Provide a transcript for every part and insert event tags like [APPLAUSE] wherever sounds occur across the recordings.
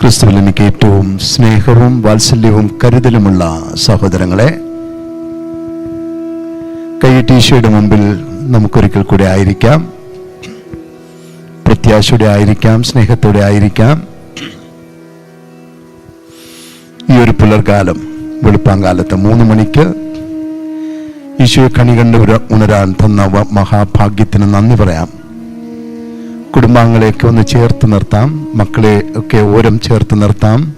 ക്രിസ്തുവിൽ എനിക്ക് ഏറ്റവും സ്നേഹവും വാത്സല്യവും കരുതലുമുള്ള സഹോദരങ്ങളെ കൈയ്യട്ടീശയുടെ മുമ്പിൽ നമുക്കൊരിക്കൽ കൂടെ ആയിരിക്കാം. പ്രത്യാശയുടെ ആയിരിക്കാം സ്നേഹത്തോടെ ആയിരിക്കാം. ഈ ഒരു പുലർകാലം വെളുപ്പാങ്കാലത്ത് മൂന്ന് മണിക്ക് ഈശോയെ കണി കണ്ട് ഉണരാൻ തന്ന മഹാഭാഗ്യത്തിന് നന്ദി പറയാം. കുടുംബാംഗങ്ങളെയൊക്കെ ഒന്ന് ചേർത്ത് നിർത്താം. മക്കളെ ഒക്കെ ഓരം ചേർത്ത് നിർത്താം.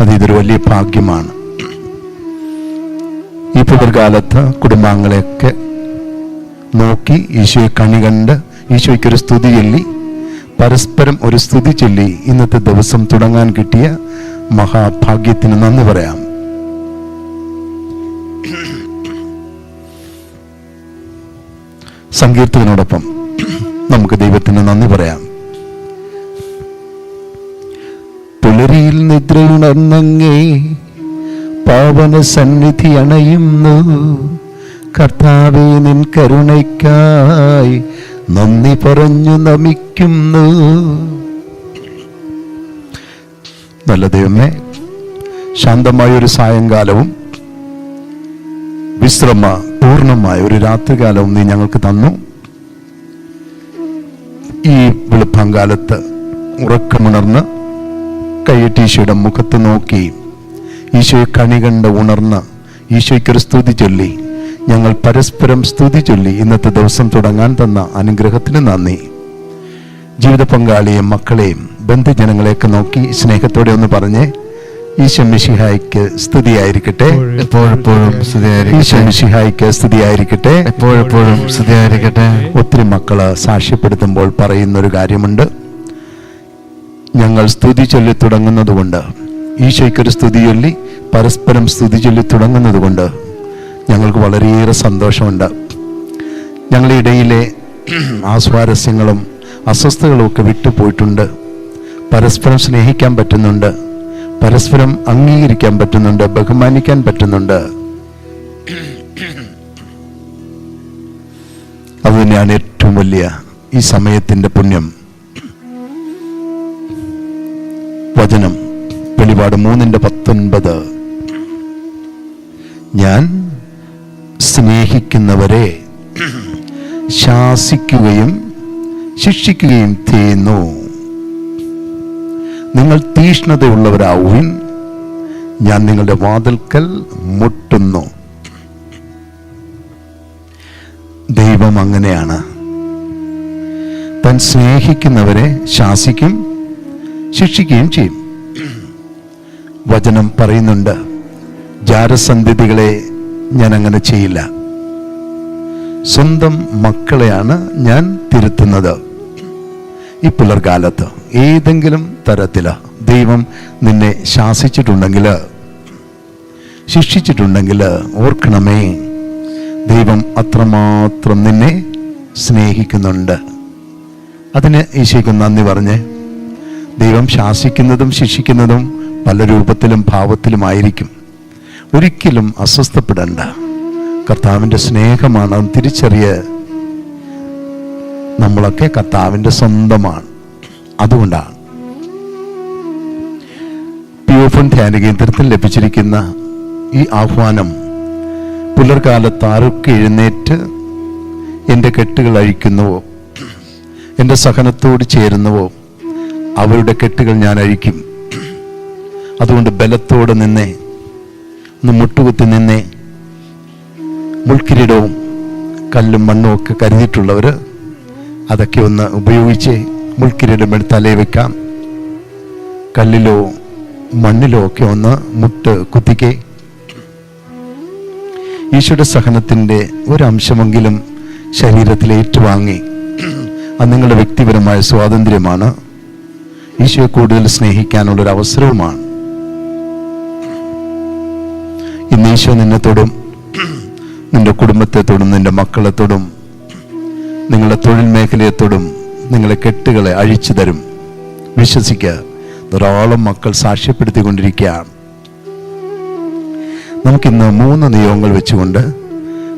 അത് ഇതൊരു വലിയ ഭാഗ്യമാണ്. ഈ പുതിർകാലത്ത് കുടുംബാംഗങ്ങളെയൊക്കെ നോക്കി ഈശോയെ കണി കണ്ട് ഈശോയ്ക്കൊരു സ്തുതി ചൊല്ലി പരസ്പരം ഒരു സ്തുതി ചൊല്ലി ഇന്നത്തെ ദിവസം തുടങ്ങാൻ കിട്ടിയ മഹാഭാഗ്യത്തിന് നന്ദി പറയാം. സങ്കീർത്തനോടൊപ്പം നമുക്ക് ദൈവത്തിന് നന്ദി പറയാം. പുലരിയിൽ നിദ്രയുണർന്നങ്ങേ പാവന സന്നിധി അണയുന്നു. കർത്താവെ നിൻ കരുണയ്ക്കായി നന്ദി പറഞ്ഞു നമിക്കുന്നു. നല്ല ദൈവമേ ശാന്തമായ ഒരു സായങ്കാലവും വിശ്രമ പൂർണമായ ഒരു രാത്രികാലവും നീ ഞങ്ങൾക്ക് തന്നു. ഈ വെളുപ്പാങ്കാലത്ത് ഉറക്കമുണർന്ന് കയ്യട്ടീശോയുടെ മുഖത്ത് നോക്കി ഈശോയെ കണി കണ്ട് ഉണർന്ന് ഈശോയ്ക്കൊരു സ്തുതി ചൊല്ലി. ഞങ്ങൾ പരസ്പരം സ്തുതി ചൊല്ലി. ഇന്നത്തെ ദിവസം തുടങ്ങാൻ തന്ന അനുഗ്രഹത്തിന് നന്ദി. ജീവിത പങ്കാളിയെയും മക്കളെയും ബന്ധുജനങ്ങളെയൊക്കെ നോക്കി സ്നേഹത്തോടെ ഒന്ന് പറഞ്ഞ് എപ്പോഴെപ്പോഴും സ്തുതിയായിരിക്കട്ടെ. എപ്പോഴെപ്പോഴും സ്തുതിയായിരിക്കട്ടെ. ഒത്തിരി മക്കൾ സാക്ഷ്യപ്പെടുത്തുമ്പോൾ പറയുന്ന ഒരു കാര്യമുണ്ട്. ഞങ്ങൾ സ്തുതി ചൊല്ലി തുടങ്ങുന്നത് കൊണ്ട് ഈശോയ്ക്കൊരു സ്തുതി ചൊല്ലി പരസ്പരം സ്തുതി ചൊല്ലി തുടങ്ങുന്നത് കൊണ്ട് ഞങ്ങൾക്ക് വളരെയേറെ സന്തോഷമുണ്ട്. ഞങ്ങളുടെ ഇടയിലെ ആസ്വാരസ്യങ്ങളും അസ്വസ്ഥകളും ഒക്കെ വിട്ടുപോയിട്ടുണ്ട്. പരസ്പരം സ്നേഹിക്കാൻ പറ്റുന്നുണ്ട്. പരസ്പരം അംഗീകരിക്കാൻ പറ്റുന്നുണ്ട് ബഹുമാനിക്കാൻ പറ്റുന്നുണ്ട്. അത് തന്നെയാണ് ഏറ്റവും വലിയ ഈ സമയത്തിന്റെ പുണ്യം. വചനം വെളിപാട് മൂന്നിന്റെ പത്തൊൻപത്. ഞാൻ സ്നേഹിക്കുന്നവരെ ശാസിക്കുകയും ശിക്ഷിക്കുകയും ചെയ്യുന്നു. നിങ്ങൾ തീഷ്ണതയുള്ളവരാവുവിൻ. ഞാൻ നിങ്ങളുടെ വാതിൽക്കൽ മുട്ടുന്നു. ദൈവം അങ്ങനെയാണ്. താൻ സ്നേഹിക്കുന്നവരെ ശാസിക്കും ശിക്ഷിക്കുകയും ചെയ്യും. വചനം പറയുന്നുണ്ട് ജാരസന്ധിതികളെ ഞാൻ അങ്ങനെ ചെയ്യില്ല. സ്വന്തം മക്കളെയാണ് ഞാൻ തിരുത്തുന്നത്. ഈ പുലർകാലത്ത് ഏതെങ്കിലും തരത്തിൽ ദൈവം നിന്നെ ശാസിച്ചിട്ടുണ്ടെങ്കിൽ ശിക്ഷിച്ചിട്ടുണ്ടെങ്കിൽ ഓർക്കണമേ ദൈവം അത്രമാത്രം നിന്നെ സ്നേഹിക്കുന്നുണ്ട്. അതിന് ഈശോയ്ക്ക് നന്ദി പറഞ്ഞ് ദൈവം ശാസിക്കുന്നതും ശിക്ഷിക്കുന്നതും പല രൂപത്തിലും ഭാവത്തിലുമായിരിക്കും ഒരിക്കലും അസ്വസ്ഥപ്പെടേണ്ട. കർത്താവിന്റെ സ്നേഹമാണ് തിരിച്ചറിയ നമ്മളൊക്കെ കർത്താവിന്റെ സ്വന്തമാണ്. അതുകൊണ്ടാണ്. പിയോഫൺ ധ്യാന കേന്ദ്രത്തിൽ ലഭിച്ചിരിക്കുന്ന ഈ ആഹ്വാനം പുലർകാലത്ത് ആരൊക്കെ എഴുന്നേറ്റ് എന്റെ കെട്ടുകൾ അഴിക്കുന്നുവോ എന്റെ സഹനത്തോട് ചേരുന്നുവോ അവരുടെ കെട്ടുകൾ ഞാൻ അഴിക്കും. അതുകൊണ്ട് ബലത്തോടെ നിന്നെ ഒന്ന് മുട്ടുകുത്തി നിന്നെ മുൾക്കിരീടവും കല്ലും മണ്ണും ഒക്കെ കരുതിയിട്ടുള്ളവർ അതൊക്കെ ഒന്ന് ഉപയോഗിച്ച് മുൾക്കിരീടം എടുത്ത് തലയിൽ വെക്കാം. കല്ലിലോ മണ്ണിലോ ഒക്കെ ഒന്ന് മുട്ട് കുത്തിക്കേ. ഈശോയുടെ സഹനത്തിന്റെ ഒരംശമെങ്കിലും ശരീരത്തിൽ ഏറ്റുവാങ്ങി. അത് നിങ്ങളുടെ വ്യക്തിപരമായ സ്വാതന്ത്ര്യമാണ്. ഈശോയെ കൂടുതൽ സ്നേഹിക്കാനുള്ള ഒരു അവസരവുമാണ്. ഇന്ന് ഈശോ നിന്നെ തൊടും നിന്റെ കുടുംബത്തെ തൊടും നിന്റെ മക്കളെ നിങ്ങളുടെ തൊഴിൽ മേഖലയെ തൊടും. നിങ്ങളെ കെട്ടുകളെ അഴിച്ചു തരും. വിശ്വസിക്കുക. ധാരാളം മക്കൾ സാക്ഷ്യപ്പെടുത്തിക്കൊണ്ടിരിക്കുകയാണ് നമുക്കിന്ന് മൂന്ന് നിയമങ്ങൾ വെച്ചുകൊണ്ട്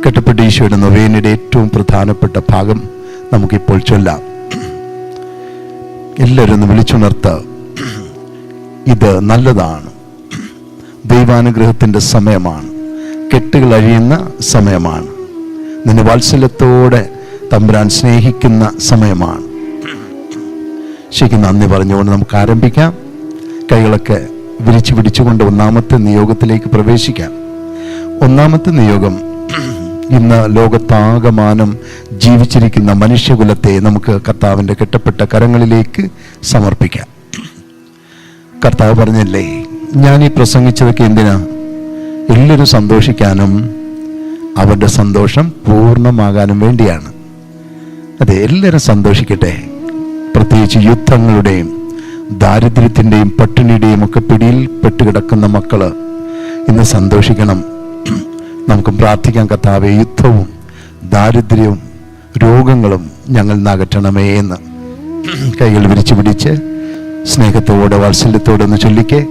കെട്ടപ്പെട്ട ഈശോയുടെ നൊവേനയുടെ ഏറ്റവും പ്രധാനപ്പെട്ട ഭാഗം നമുക്കിപ്പോൾ ചൊല്ലാം. എല്ലാവരും ഒന്ന് വിളിച്ചുണർത്ത. ഇത് നല്ലതാണ്. ദൈവാനുഗ്രഹത്തിന്റെ സമയമാണ്. കെട്ടുകൾ അഴിയുന്ന സമയമാണ്. നിന്നെ വാത്സല്യത്തോടെ തമ്പുരാൻ സ്നേഹിക്കുന്ന സമയമാണ്. ശരിക്കും നന്ദി പറഞ്ഞുകൊണ്ട് നമുക്ക് ആരംഭിക്കാം. കൈകളൊക്കെ വിരിച്ചു പിടിച്ചുകൊണ്ട് ഒന്നാമത്തെ നിയോഗത്തിലേക്ക് പ്രവേശിക്കാം. ഒന്നാമത്തെ നിയോഗം [CLEARS THROAT] ഇന്ന് ലോകത്താകമാനം ജീവിച്ചിരിക്കുന്ന മനുഷ്യകുലത്തെ നമുക്ക് കർത്താവിന്റെ കെട്ടപ്പെട്ട കരങ്ങളിലേക്ക് സമർപ്പിക്കാം. കർത്താവ് പറഞ്ഞല്ലേ ഞാൻ ഈ പ്രസംഗിച്ചതൊക്കെ എന്തിനാ? എല്ലാവരും സന്തോഷിക്കാനും അവരുടെ സന്തോഷം പൂർണമാകാനും വേണ്ടിയാണ്. അതെ എല്ലാവരും സന്തോഷിക്കട്ടെ. പ്രത്യേകിച്ച് യുദ്ധങ്ങളുടെയും ദാരിദ്ര്യത്തിന്റെയും പട്ടിണിയുടെയും ഒക്കെ പിടിയിൽ പെട്ടുകിടക്കുന്ന മക്കൾ ഇന്ന് സന്തോഷിക്കണം. നമുക്ക് പ്രാർത്ഥിക്കാൻ കത്താവെ യുദ്ധവും ദാരിദ്ര്യവും രോഗങ്ങളും ഞങ്ങൾ നകറ്റണമേ എന്ന്. കൈകൾ വിരിച്ചു പിടിച്ച് സ്നേഹത്തോടെ വാത്സല്യത്തോടെ ഒന്ന് ചൊല്ലിക്കേ.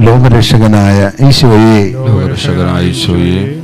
ലോകരക്ഷകനായ ഈശോയെ. ലോകരക്ഷകനായ ഈശോയെ.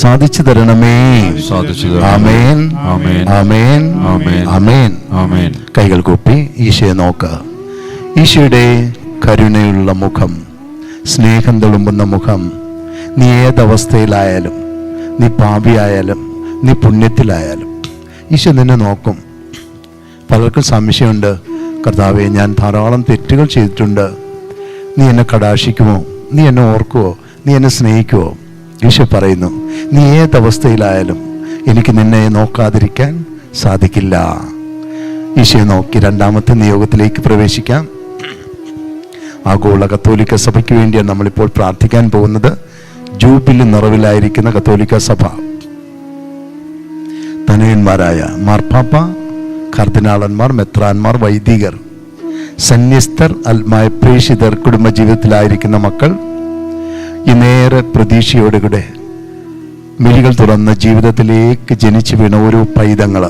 സാധിച്ചു തരണമേ. സാധിച്ചു. ആമേൻ. ആമേൻ. ആമേൻ. ആമേൻ. ആമേൻ. ആമേൻ. കൈകൾ കൂപ്പി ഈശോയെ നോക്കുക ഈശോയുടെ കരുണയുള്ള മുഖം സ്നേഹം തെളുമ്പുന്ന മുഖം നീ ഏതവസ്ഥയിലായാലും നീ പാപിയായാലും നീ പുണ്യത്തിലായാലും ഈശോ നിന്നെ നോക്കും. പലർക്കും സംശയമുണ്ട് കർത്താവെ ഞാൻ ധാരാളം തെറ്റുകൾ ചെയ്തിട്ടുണ്ട്. നീ എന്നെ കടാശിക്കുമോ നീ എന്നെ ഓർക്കുമോ നീ എന്നെ സ്നേഹിക്കുമോ ഈശോ പറയുന്നു നീ ഏത് അവസ്ഥയിലായാലും എനിക്ക് നിന്നെ നോക്കാതിരിക്കാൻ സാധിക്കില്ല. ഈശോയെ നോക്കി രണ്ടാമത്തെ നിയോഗത്തിലേക്ക് പ്രവേശിക്കാം. ആഗോള കത്തോലിക്ക സഭയ്ക്ക് വേണ്ടിയാണ് നമ്മളിപ്പോൾ പ്രാർത്ഥിക്കാൻ പോകുന്നത്. ജൂബിലി നിറവിലായിരിക്കുന്ന കത്തോലിക്ക സഭ. തനയന്മാരായ മാർപ്പാപ്പ കർദിനാളന്മാർ മെത്രാന്മാർ വൈദികർ സന്യസ്തർ അൽമായ പ്രേഷിതർ കുടുംബജീവിതത്തിലായിരിക്കുന്ന മക്കൾ ഇന്നേറെ പ്രതീക്ഷയോടുകൂടെ മിഴികൾ തുറന്ന് ജീവിതത്തിലേക്ക് ജനിച്ചു വീണ ഓരോ പൈതങ്ങൾ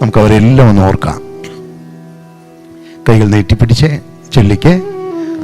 നമുക്ക് അവരെല്ലാം ഒന്ന് ഓർക്കാം. കൈകൾ നീട്ടിപ്പിടിച്ച് ചൊല്ലിക്ക്.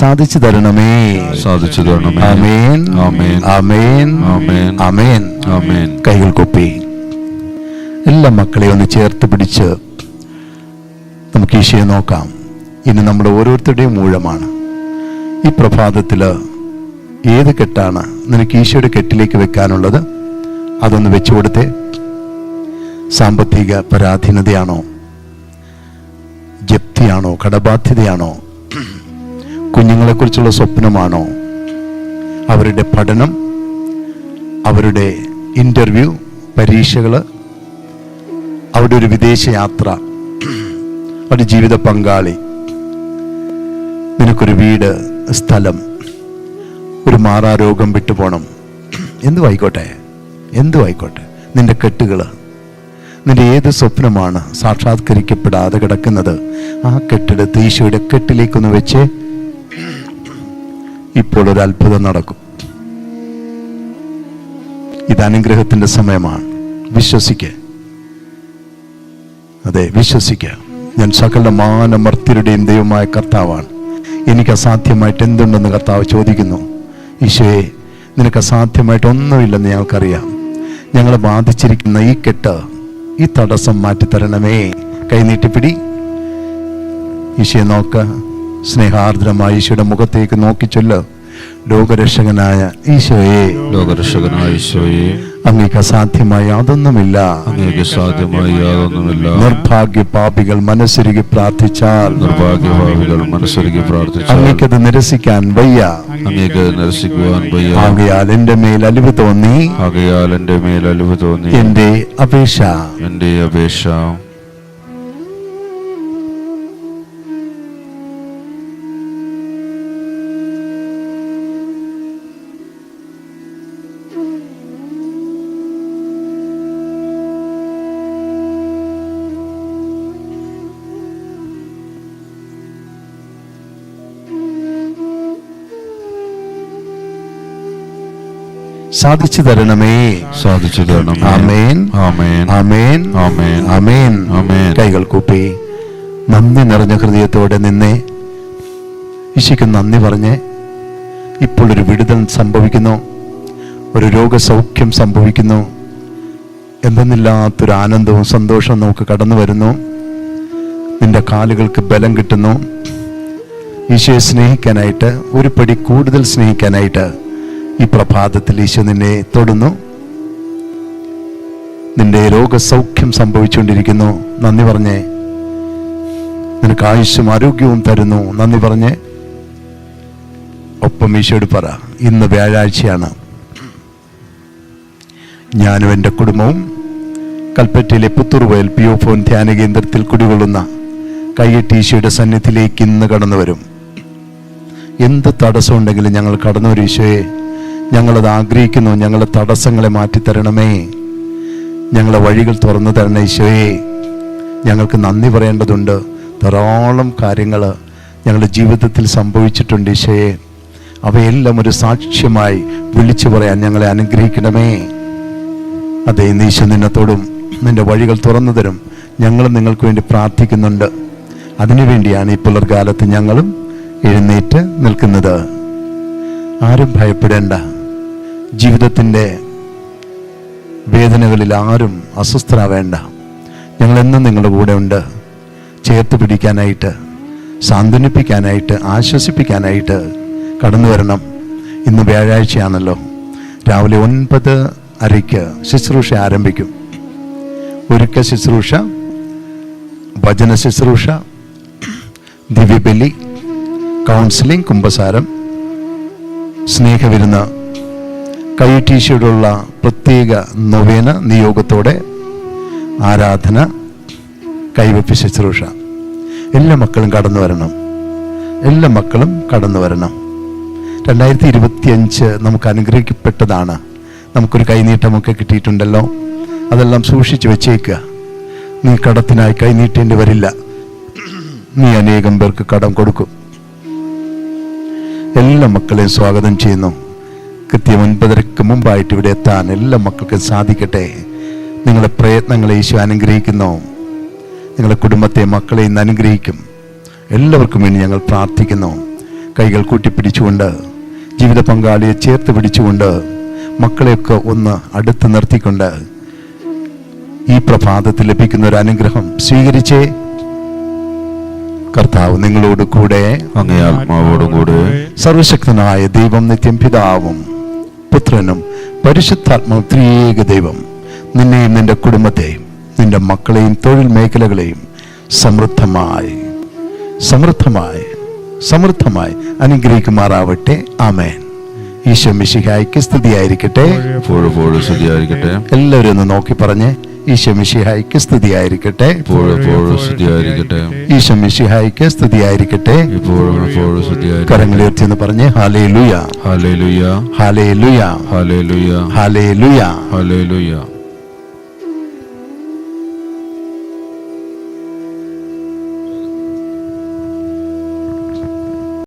സാധിച്ചു തരണമേ. സാധിച്ചു തരണമേ. അമേൻ ആമേൻ. ആമേൻ. ആമേൻ. ആമേൻ. ആമേൻ. കൈകൾ കൊപ്പി. എല്ലാ മക്കളെയും ഒന്ന് ചേർത്ത് പിടിച്ച് നമുക്ക് ഈശയെ നോക്കാം. ഇനി നമ്മുടെ ഓരോരുത്തരുടെയും മൂഴമാണ് ഈ പ്രഭാതത്തിൽ ഏത് കെട്ടാണ് നിനക്ക് ഈശോയുടെ കെട്ടിലേക്ക് വെക്കാനുള്ളത്? അതൊന്ന് വെച്ചു കൊടുത്തേ. സാമ്പത്തിക പരാധീനതയാണോ? ജപ്തിയാണോ? കടബാധ്യതയാണോ? കുഞ്ഞുങ്ങളെക്കുറിച്ചുള്ള സ്വപ്നമാണോ? അവരുടെ പഠനം അവരുടെ ഇന്റർവ്യൂ പരീക്ഷകൾ അവരുടെ ഒരു വിദേശയാത്ര അവരുടെ ജീവിത പങ്കാളി നിനക്കൊരു വീട് സ്ഥലം ഒരു മാറാരോഗം വിട്ടുപോകണം എന്തു ആയിക്കോട്ടെ? എന്തു ആയിക്കോട്ടെ? നിന്റെ കെട്ടുകൾ നിന്റെ ഏത് സ്വപ്നമാണ് സാക്ഷാത്കരിക്കപ്പെടാതെ കിടക്കുന്നത്? ആ കെട്ടിടത്ത് ഈശോയുടെ കെട്ടിലേക്കൊന്ന് വെച്ച്. ഇപ്പോൾ ഒരു അത്ഭുതം നടക്കും. ഇത് അനുഗ്രഹത്തിന്റെ സമയമാണ്. വിശ്വസിക്കുക അതെ വിശ്വസിക്കുക ഞാൻ സകല മാനമർത്തിരുടെയും ദൈവമായ കർത്താവാണ്. എനിക്ക് അസാധ്യമായിട്ട് എന്തുണ്ടെന്ന് കർത്താവ് ചോദിക്കുന്നു. ഈശോയെ നിനക്ക് അസാധ്യമായിട്ട് ഒന്നുമില്ലെന്ന് ഞങ്ങൾക്കറിയാം. ഞങ്ങളെ ബാധിച്ചിരിക്കുന്ന ഈ കെട്ട് ഈ തടസ്സം മാറ്റിത്തരണമേ. കൈനീട്ടിപ്പിടി ഈശോയെ നോക്ക. സ്നേഹാർദ്രമായ ഈശോയുടെ മുഖത്തേക്ക് നോക്കി ചൊല്ല് ലോകരക്ഷകനായ ഈശോയെ. ലോകരക്ഷകനായ ഈശോയെ. അങ്ങേക്ക് അസാധ്യമായ യാതൊന്നുമില്ല. അങ്ങേക്ക് സാധ്യമായി യാതൊന്നുമില്ല. നിർഭാഗ്യ പാപികൾ മനസ്സൊരുകി പ്രാർത്ഥിച്ചാൽ. നിർഭാഗ്യ പാപികൾ മനസ്സൊരുക്കി പ്രാർത്ഥിച്ചാൽ. അങ്ങേക്കത് നിരസിക്കാൻ വയ്യ. അങ്ങേക്ക് നിരസിക്കുവാൻ വയ്യ. ആകയാൽ എന്റെ മേൽ അലിവ് തോന്നി. ആകയാൽ എന്റെ മേൽ അലിവ് തോന്നി. എന്റെ അപേക്ഷ. എന്റെ അപേക്ഷ. സാധിച്ചു തരണമേ. സാധിച്ചു തരണമേ. ആമേൻ. ആമേൻ. ആമേൻ. ആമേൻ. ആമേൻ. ആമേൻ. കൈകൾ കൂപ്പി. നന്ദി നിറഞ്ഞ ഹൃദയത്തോടെ നിന്നെ ഈശയ്ക്ക് നന്ദി പറഞ്ഞ് ഇപ്പോൾ ഒരു വിടുതൽ സംഭവിക്കുന്നു. ഒരു രോഗസൗഖ്യം സംഭവിക്കുന്നു. എന്തെന്നില്ലാത്തൊരു ആനന്ദവും സന്തോഷവും നമുക്ക് കടന്നു വരുന്നു. നിന്റെ കാലുകൾക്ക് ബലം കിട്ടുന്നു. ഈശോയെ സ്നേഹിക്കാനായിട്ട് ഒരു പടി കൂടുതൽ സ്നേഹിക്കാനായിട്ട് ഈ പ്രഭാതത്തിൽ ഈശോ നിന്നെ തൊടുന്നു. നിന്റെ രോഗസൗഖ്യം സംഭവിച്ചുകൊണ്ടിരിക്കുന്നു. നന്ദി പറഞ്ഞേ. നിനക്ക് ആയുസ്സും ആരോഗ്യവും തരുന്നു. നന്ദി പറഞ്ഞേ. ഒപ്പം ഈശോയോട് പറ ഇന്ന് വ്യാഴാഴ്ചയാണ്. ഞാനും എന്റെ കുടുംബവും കൽപ്പറ്റയിലെ പുത്തൂർവയൽ പി ഒ ഫോൺ ധ്യാന കേന്ദ്രത്തിൽ കുടികൊള്ളുന്ന കയ്യെട്ടി ഈശോയുടെ സന്നിധിയിലേക്ക് ഇന്ന് കടന്നു വരും എന്ത് തടസ്സമുണ്ടെങ്കിലും ഞങ്ങൾ കടന്നു വരും ഈശോയെ ഞങ്ങളത് ആഗ്രഹിക്കുന്നു. ഞങ്ങളെ തടസ്സങ്ങളെ മാറ്റിത്തരണമേ. ഞങ്ങളെ വഴികൾ തുറന്നു തരണേ ഈശോയെ. ഞങ്ങൾക്ക് നന്ദി പറയേണ്ടതുണ്ട്. ധാരാളം കാര്യങ്ങൾ ഞങ്ങളുടെ ജീവിതത്തിൽ സംഭവിച്ചിട്ടുണ്ട് ഈശോയെ. അവയെല്ലാം ഒരു സാക്ഷ്യമായി വിളിച്ചു പറയാൻ ഞങ്ങളെ അനുഗ്രഹിക്കണമേ. അതേ നീശ നിന്നത്തോടും നിന്റെ വഴികൾ തുറന്നു തരും. ഞങ്ങളും നിങ്ങൾക്ക് വേണ്ടി പ്രാർത്ഥിക്കുന്നുണ്ട്. അതിനുവേണ്ടിയാണ് ഈ പുലർകാലത്ത് ഞങ്ങളും എഴുന്നേറ്റ് നിൽക്കുന്നത്. ആരും ഭയപ്പെടേണ്ട. ജീവിതത്തിന്റെ വേദനകളിൽ ആരും അസ്വസ്ഥരാവേണ്ട. ഞങ്ങളെന്നും നിങ്ങളുടെ കൂടെ ഉണ്ട്. ചേർത്ത് പിടിക്കാനായിട്ട് സാന്ത്വനിപ്പിക്കാനായിട്ട് ആശ്വസിപ്പിക്കാനായിട്ട് കടന്നു വരണം. ഇന്ന് വ്യാഴാഴ്ചയാണല്ലോ. രാവിലെ ഒൻപത് അരയ്ക്ക് ശുശ്രൂഷ ആരംഭിക്കും. ഒരുക്ക ശുശ്രൂഷ ഭജന ശുശ്രൂഷ ദിവ്യബലി കൗൺസിലിംഗ് കുംഭസാരം സ്നേഹവിരുന്ന് കൈറ്റീശയോടുള്ള പ്രത്യേക നൊവേന നിയോഗത്തോടെ ആരാധന കൈവപ്പ് ശുശ്രൂഷ. എല്ലാ മക്കളും കടന്നു വരണം. എല്ലാ മക്കളും കടന്നു വരണം. രണ്ടായിരത്തി ഇരുപത്തി അഞ്ച് നമുക്ക് അനുഗ്രഹിക്കപ്പെട്ടതാണ്. നമുക്കൊരു കൈനീട്ടമൊക്കെ കിട്ടിയിട്ടുണ്ടല്ലോ. അതെല്ലാം സൂക്ഷിച്ചു വെച്ചേക്കുക. നീ കടത്തിനായി കൈനീട്ടേണ്ടി വരില്ല. നീ അനേകം പേർക്ക് കടം കൊടുക്കും. എല്ലാ മക്കളെയും സ്വാഗതം ചെയ്യുന്നു. കൃത്യം ഒൻപതരക്ക് മുമ്പായിട്ട് ഇവിടെ എത്താൻ എല്ലാ മക്കൾക്കും സാധിക്കട്ടെ. നിങ്ങളുടെ പ്രയത്നങ്ങളെ യേശു അനുഗ്രഹിക്കുന്നു. നിങ്ങളുടെ കുടുംബത്തെ മക്കളെ ഇന്ന് അനുഗ്രഹിക്കും. എല്ലാവർക്കും വേണ്ടി ഞങ്ങൾ പ്രാർത്ഥിക്കുന്നു. കൈകൾ കൂട്ടിപ്പിടിച്ചുകൊണ്ട് ജീവിത പങ്കാളിയെ ചേർത്ത് പിടിച്ചുകൊണ്ട് മക്കളെയൊക്കെ ഒന്ന് അടുത്ത് നിർത്തിക്കൊണ്ട് ഈ പ്രഭാതത്തിൽ ലഭിക്കുന്ന ഒരു അനുഗ്രഹം സ്വീകരിച്ചേ. കർത്താവ് നിങ്ങളോട് കൂടെ അങ്ങേ ആത്മാവോടും കൂടെ സർവശക്തനായ ദൈവം നിത്യം പിതാവും പുത്രനും പരിശുദ്ധാത്മാവും ത്രിയേക ദൈവം. നിന്നെയും നിന്റെ കുടുംബത്തെയും നിന്റെ മക്കളെയും തൊഴിൽ മേഖലകളെയും സമൃദ്ധമായി സമൃദ്ധമായി സമൃദ്ധമായി അനുഗ്രഹിക്കുമാറാവട്ടെ. ആമേൻ. ഈശോ മിശിഹായ്ക്ക് സ്തുതിയായിരിക്കട്ടെ. എല്ലാവരും ഒന്ന് നോക്കി പറഞ്ഞ് ഈശോ മിശിഹായ്ക്ക് സ്തുതിയായിരിക്കട്ടെ. എപ്പോഴെപ്പോഴും സ്തുതിയായിരിക്കട്ടെ. ഈശോ മിശിഹായ്ക്ക് സ്തുതിയായിരിക്കട്ടെ. ഇപ്പോഴും എപ്പോഴും സ്തുതിയായിരിക്കട്ടെ. കരങ്ങളുയർത്തി എന്ന് പറഞ്ഞ് ഹാലേ ലുയ ഹല്ലേലൂയ. ഹാലേ ലുയ ഹല്ലേലൂയ. ഹാലേ ലുയ ഹല്ലേലൂയ.